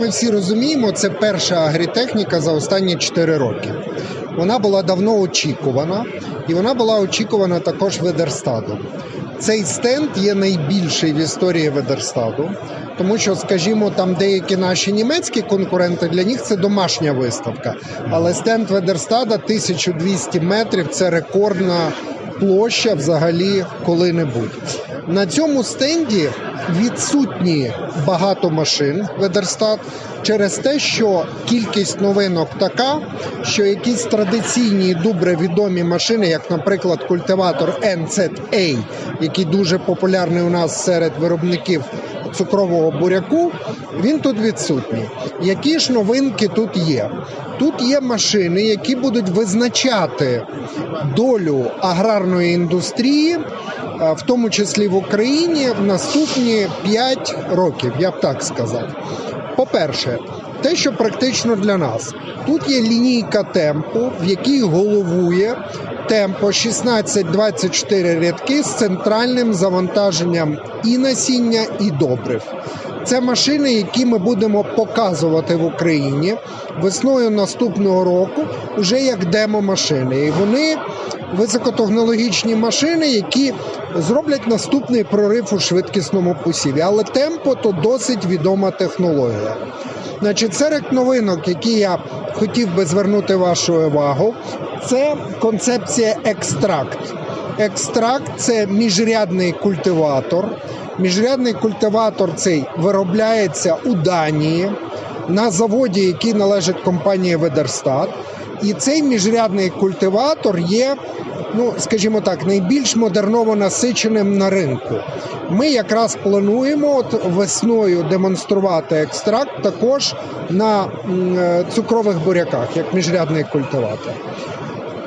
Ми всі розуміємо, це перша агрітехніка за останні 4 роки. Вона була давно очікувана, і вона була очікувана також Ведерстадом. Цей стенд є найбільший в історії Ведерстаду, тому що, скажімо, там деякі наші німецькі конкуренти для них це домашня виставка. Але стенд Ведерстада 1200 метрів це рекордна площа взагалі коли-небудь. На цьому стенді відсутні багато машин Ведерстат через те, що кількість новинок така, що якісь традиційні добре відомі машини, як, наприклад, культиватор NZA, який дуже популярний у нас серед виробників цукрового буряку, він тут відсутній. Які ж новинки тут є? Тут є машини, які будуть визначати долю аграрної індустрії, е, в тому числі в Україні, в наступні 5 років, я б так сказав. По-перше, те, що практично для нас, тут є лінійка темпу, в якій головує темпо 16-24 рядки з центральним завантаженням і насіння, і добрив. Це машини, які ми будемо показувати в Україні весною наступного року, вже як демо-машини. І вони високотехнологічні машини, які зроблять наступний прорив у швидкісному посіві. Але темпо то досить відома технологія. Значить, серед новинок, які я хотів би звернути вашу увагу, це концепція екстракт. Екстракт це міжрядний культиватор. Міжрядний культиватор цей виробляється у Данії на заводі, який належить компанії Ведерстат. І цей міжрядний культиватор є, ну скажімо так, найбільш модерново насиченим на ринку. Ми якраз плануємо от весною демонструвати екстракт також на е, цукрових буряках, як міжрядний культиватор.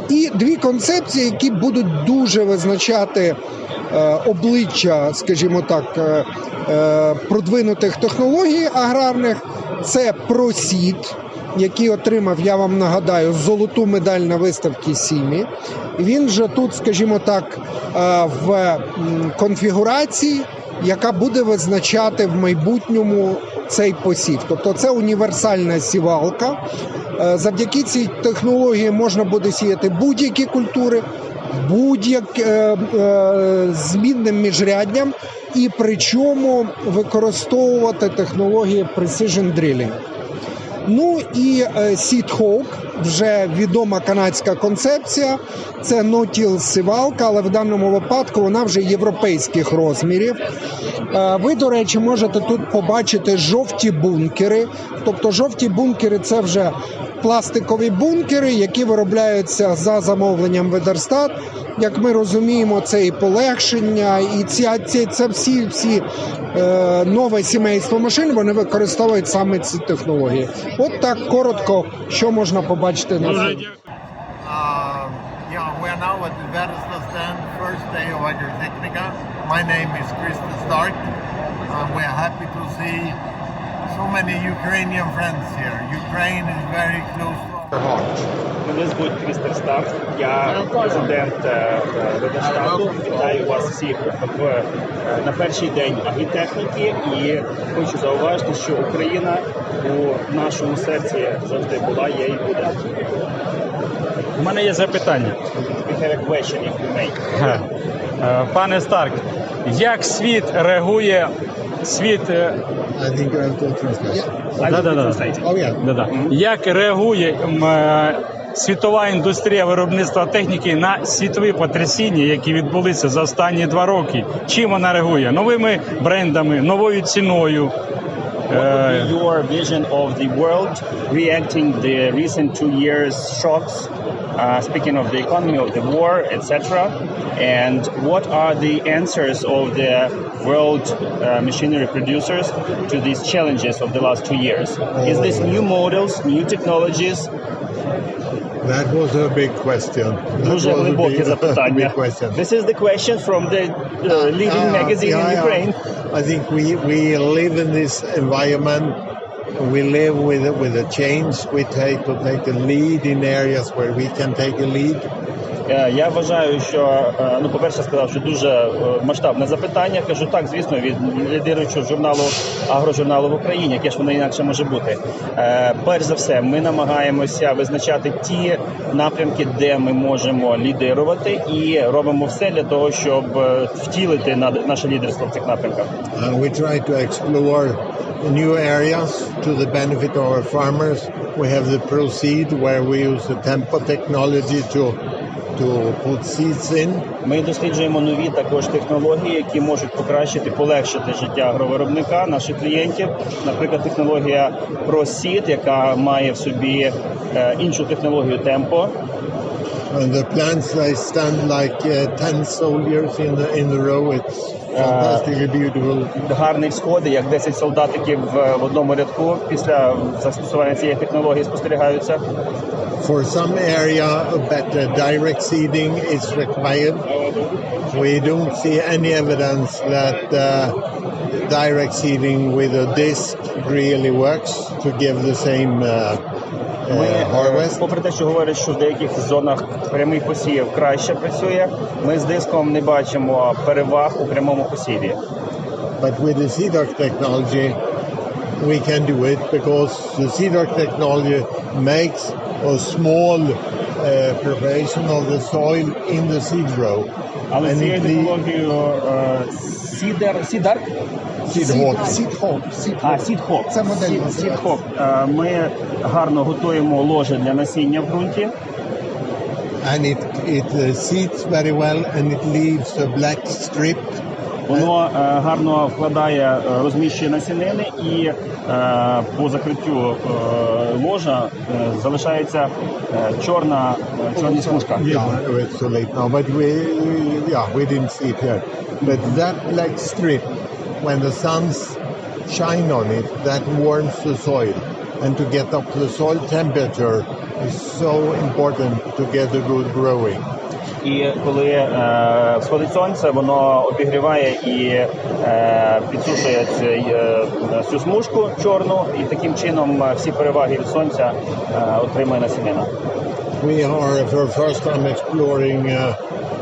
І дві концепції, які будуть дуже визначати е, обличчя, скажімо так, е, продвинутих технологій аграрних, це просід, який отримав, я вам нагадаю, золоту медаль на виставці Сімі. Він вже тут, скажімо так, е, в конфігурації, яка буде визначати в майбутньому цей посів. Тобто це універсальна сівалка. Е, Завдяки цій технології можна буде сіяти будь-які культури, будь-як е, змінним міжрядням, і причому використовувати технології Precision Drilling. Ну і е, Seed Hawk, вже відома канадська концепція. Це no-till сівалка, але в даному випадку вона вже європейських розмірів. Е, Ви, до речі, можете тут побачити жовті бункери. Тобто жовті бункери це вже пластикові бункери, які виробляються за замовленням Ведерстат. Як ми розуміємо, це і полегшення, і ця, ці, це всі, всі е, нове сімейство машин вони використовують саме ці технології. От так коротко, що можна побачити на Дуже фото. дякую. Uh, yeah, we're now at the Versta stand, first day of Agritechnica. My name is Krista Stark. Uh, we're happy to see so many Ukrainian friends here. Ukraine is very close to our heart. Мене звуть Крістер Старк, я президент е, е, Вітаю вас всіх в, е, на перший день агрітехніки і хочу зауважити, що Україна у нашому серці завжди була, є і буде. У мене є запитання. Question. Е, Пане Старк, як світ реагує світ. I think I have to translate. I Да-да-да. Oh yeah. Да-да. Як реагує м, е, світова індустрія виробництва техніки на світові потрясіння, які відбулися за останні два роки? Чим вона реагує? Новими брендами, новою ціною. What would be your vision of the world reacting the recent two years shocks, uh, speaking of the economy, of the war, etc. And what are the answers of the world uh, machinery producers to these challenges of the last two years? Is this new models, new technologies? That was a big question. That Дуже was a глибоке big, запитання. big question. This is the question from the uh, leading Uh, magazine yeah, in yeah. Ukraine. I think we, we live in this environment. we live with with a change. We take to take a lead in areas where we can take a lead. Е, Я вважаю, що е, ну, по-перше, сказав, що дуже е, масштабне запитання. Кажу так, звісно, від лідируючого журналу агрожурналу в Україні, яке ж воно інакше може бути. Перш за все, ми намагаємося визначати ті напрямки, де ми можемо лідирувати, і робимо все для того, щоб втілити на- наше лідерство в цих напрямках. And we try to explore new areas to the benefit of our farmers. We have the Proceed, where we use the Tempo technology to in. Ми досліджуємо нові також технології, які можуть покращити, полегшити життя агровиробника, наших клієнтів. Наприклад, технологія ProSeed, яка має в собі е, іншу технологію темпо. And the plants they stand like uh, 10 soldiers in the in the row. It's. Гарний всходи, як 10 солдатиків е, в одному рядку після застосування цієї технології спостерігаються. For some area, a better direct seeding is required. We don't see any evidence that uh, direct seeding with a disc really works to give the same uh, Ми, е, harvest. попри те, що говорять, що в деяких зонах прямий посів краще працює, ми з диском не бачимо переваг у прямому посіві. But with the CDOC technology, we can do it because the CDOC technology makes a small uh, preparation of the soil in the seed row. Але цією технологією е, сідер, сідар, Сітхоп, а сідхоп. Це модель сідхоп. Е, Ми гарно готуємо ложе для насіння в ґрунті. and it it uh, seeds very well and it leaves a black strip Воно е, гарно вкладає, е, розміщує насінини і по закриттю ложа залишається чорна чорна смужка. yeah it's too late now but we yeah we didn't see it here but that black strip when the suns shine on it that warms the soil and to get up the soil temperature is so important to get a good growing І коли е, сходить сонце, воно обігріває і е, підсушує цей, е, цю смужку чорну, і таким чином е, всі переваги від сонця е, отримує насінина. we are for the first time exploring uh,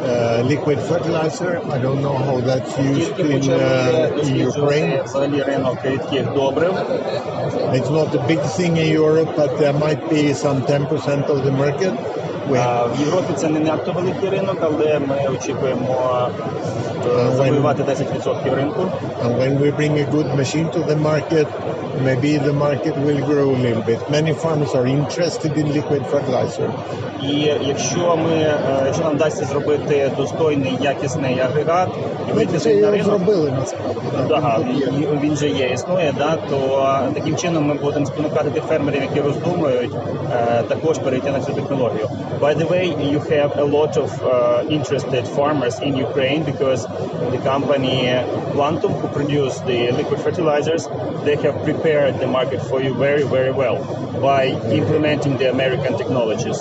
uh, liquid fertilizer. I don't know how that's used in, uh, in Ukraine. It's not a big thing in Europe, but there might be some 10% of the market. В Європі це не надто великий ринок, але ми очікуємо е, завоювати 10% ринку. and when we bring a good machine to the market, maybe the market will grow a little bit. Many farmers are interested in liquid fertilizer. І якщо ми, е, якщо нам вдасться зробити достойний якісний агрегат і вийти на ринок, зробили насправді. да, він же є, існує, да, то таким чином ми будемо спонукати тих фермерів, які роздумують, е, також перейти на цю технологію. By the way, you have a lot of uh, interested farmers in Ukraine because the company Plantum, who produce the liquid fertilizers, they have prepared the market for you very, very well by implementing the American technologies.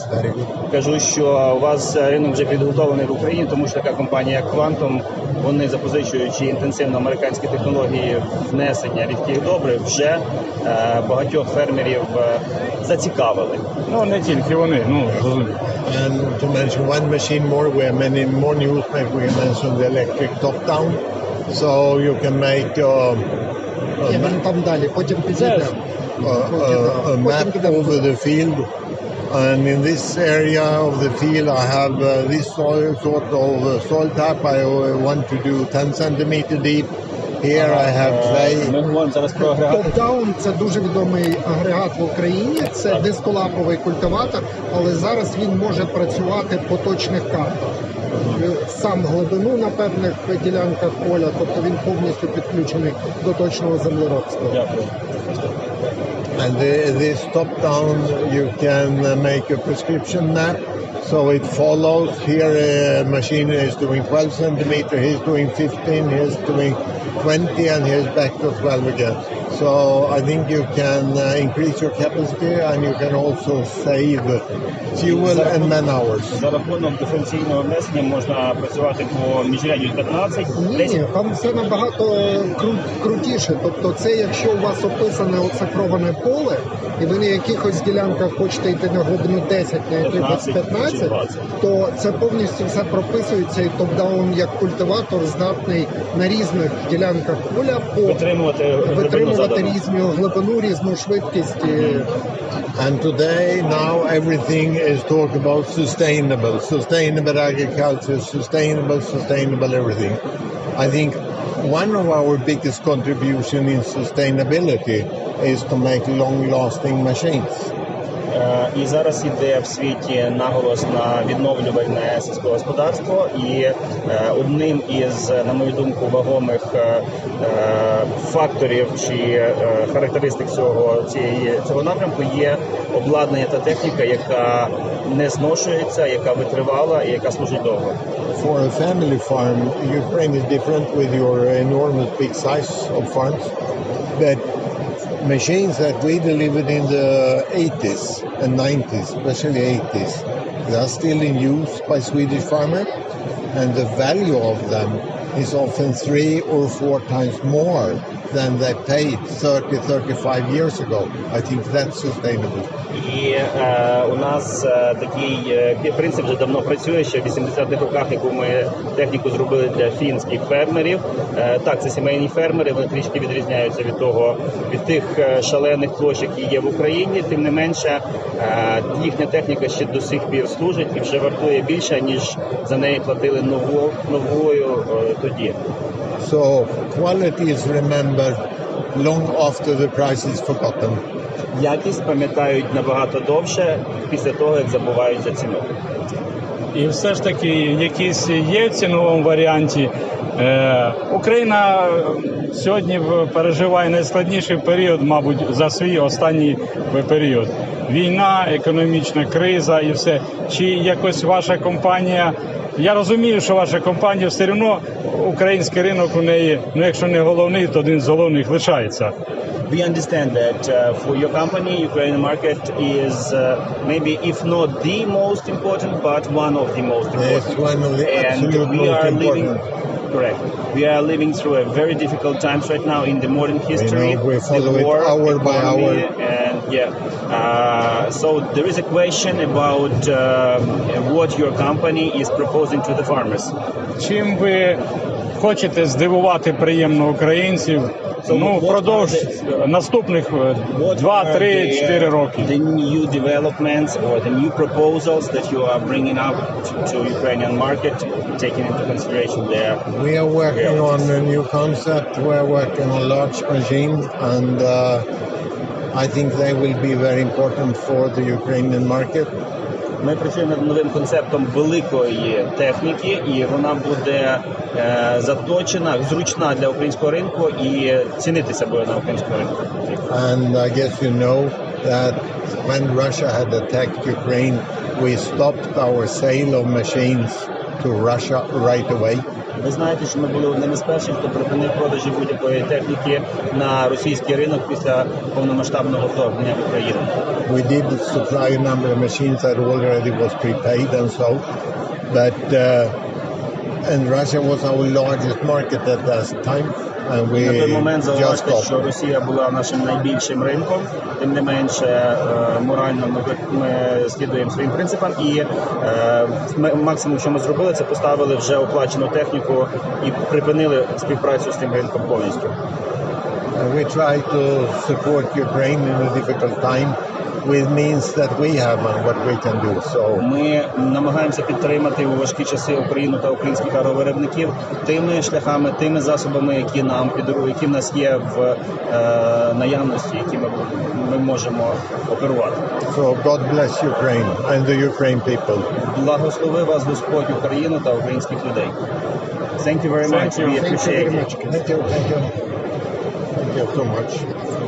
Кажу, що у вас е, ринок вже підготовлений в Україні, тому що така компанія, як Quantum, вони запозичуючи інтенсивно американські технології внесення рідких добрив, вже е, багатьох фермерів е, зацікавили. Ну не тільки вони, ну розумію. And to mention one machine more, we have many more news, maybe we can mention the electric top-down. So you can make uh, a, ma- a, a, a map over the field. And in this area of the field, I have uh, this soil, sort of uh, soil type. I uh, want to do 10 centimeter deep, Here I have clay. Ми говоримо зараз про агрегат. Топдаун це дуже відомий агрегат в Україні. Це дисколаповий культиватор, але зараз він може працювати по точних картах. Сам глибину на певних ділянках поля, тобто він повністю підключений до точного землеробства. Дякую. And this top down, you can uh, make a prescription map. So it follows. Here, a machine is doing 12 centimeter. He's doing 15. He's doing 20, and he's back to 12 again. So I think you can uh, increase your capacity, and you can also save fuel and man hours. За рахунок диференційного внесення можна працювати по міжряддю 15, Ні, 10 ні, там все набагато кру- крутіше. Тобто, це якщо у вас описане оцакроване поле, і ви на якихось ділянках хочете йти на глибину 10, на якихось 15, 15, 20, то це повністю все прописується і топ-даун як культиватор здатний на різних ділянках поля по Витримувати глибину витримувати задану. різну глибину, різну швидкість. і And today, now everything is talk about sustainable, sustainable agriculture, sustainable, sustainable everything. I think one of our biggest contribution in sustainability is to make long-lasting machines. Е, І зараз іде в світі наголос на відновлювальне сільське господарство, і е, одним із, на мою думку, вагомих е, факторів чи характеристик цього цієї цього напрямку є обладнання та техніка, яка не зношується, яка витривала і яка служить довго. For a family farm, Ukraine is different with your enormous big size of farms, but machines that we delivered in the 80s and 90s, especially 80s, they are still in use by Swedish farmers, and the value of them is often three or four times more than they paid 30, 35 years ago. I think that's sustainable. І е, у нас е, такий е, принцип вже давно працює, ще в 80-х роках, яку ми техніку зробили для фінських фермерів. Е, так, це сімейні фермери, вони трішки відрізняються від того, від тих е, шалених площ, які є в Україні. Тим не менше, е, їхня техніка ще до сих пір служить і вже вартує більше, ніж за неї платили ново, новою е, тоді. So quality is remembered long after the price is forgotten. Якість пам'ятають набагато довше після того, як забувають за ціну. І все ж таки, якісь є в ціновому варіанті. Е, Україна е, сьогодні переживає найскладніший період, мабуть, за свій останній період. Війна, економічна криза і все. Чи якось ваша компанія? Я розумію, що ваша компанія все одно український ринок у неї, ну якщо не головний, то один з головних лишається. We understand that uh, for your company, Ukrainian market is uh, maybe, if not the most important, but one of the most important. Yes, one of the and absolute we most are living. Correct. We are living through a very difficult times right now in the modern history. know, we The follow it war, hour by economy, hour. And yeah, uh, so there is a question about um, what your company is proposing to the farmers. Чим ви хочете здивувати приємно українців? So Ну, what впродовж are the- наступних е, What два, are три, the, чотири роки. The new developments or the new proposals that you are bringing up to, to Ukrainian market, taking into consideration their We are working on a new concept. We're working on large machines, and uh, I think they will be very important for the Ukrainian market. Ми працюємо над новим концептом великої техніки, і вона буде е, заточена, зручна для українського ринку і цінитися буде на українському ринку. And I guess you know that when Russia had attacked Ukraine, we stopped our sale of machines to Russia right away. Ви знаєте, що ми були одним із перших, хто припинив продажі будь-якої техніки на російський ринок після повномасштабного вторгнення в Україну. We did supply a number of machines that already was prepaid and so, but uh, and Russia was our largest market at that time, and we На той момент just зауважте, stopped. що Росія була нашим найбільшим ринком. Тим не менше, е, морально ми, ви- ми слідуємо своїм принципам, і е, ми- максимум, що ми зробили, це поставили вже оплачену техніку і припинили співпрацю з тим ринком повністю. And we try to support Ukraine in a difficult time with means that we have and what we can do. So Ми намагаємося підтримати у важкі часи Україну та українських агровиробників тими шляхами, тими засобами, які нам підру, які в нас є в е, наявності, які ми, ми можемо оперувати. so God bless Ukraine and the Ukraine people. Благослови вас Господь Україну та українських людей. Thank you very much. Thank you. We Thank you appreciate it. Thank you. Thank you. Thank you so much.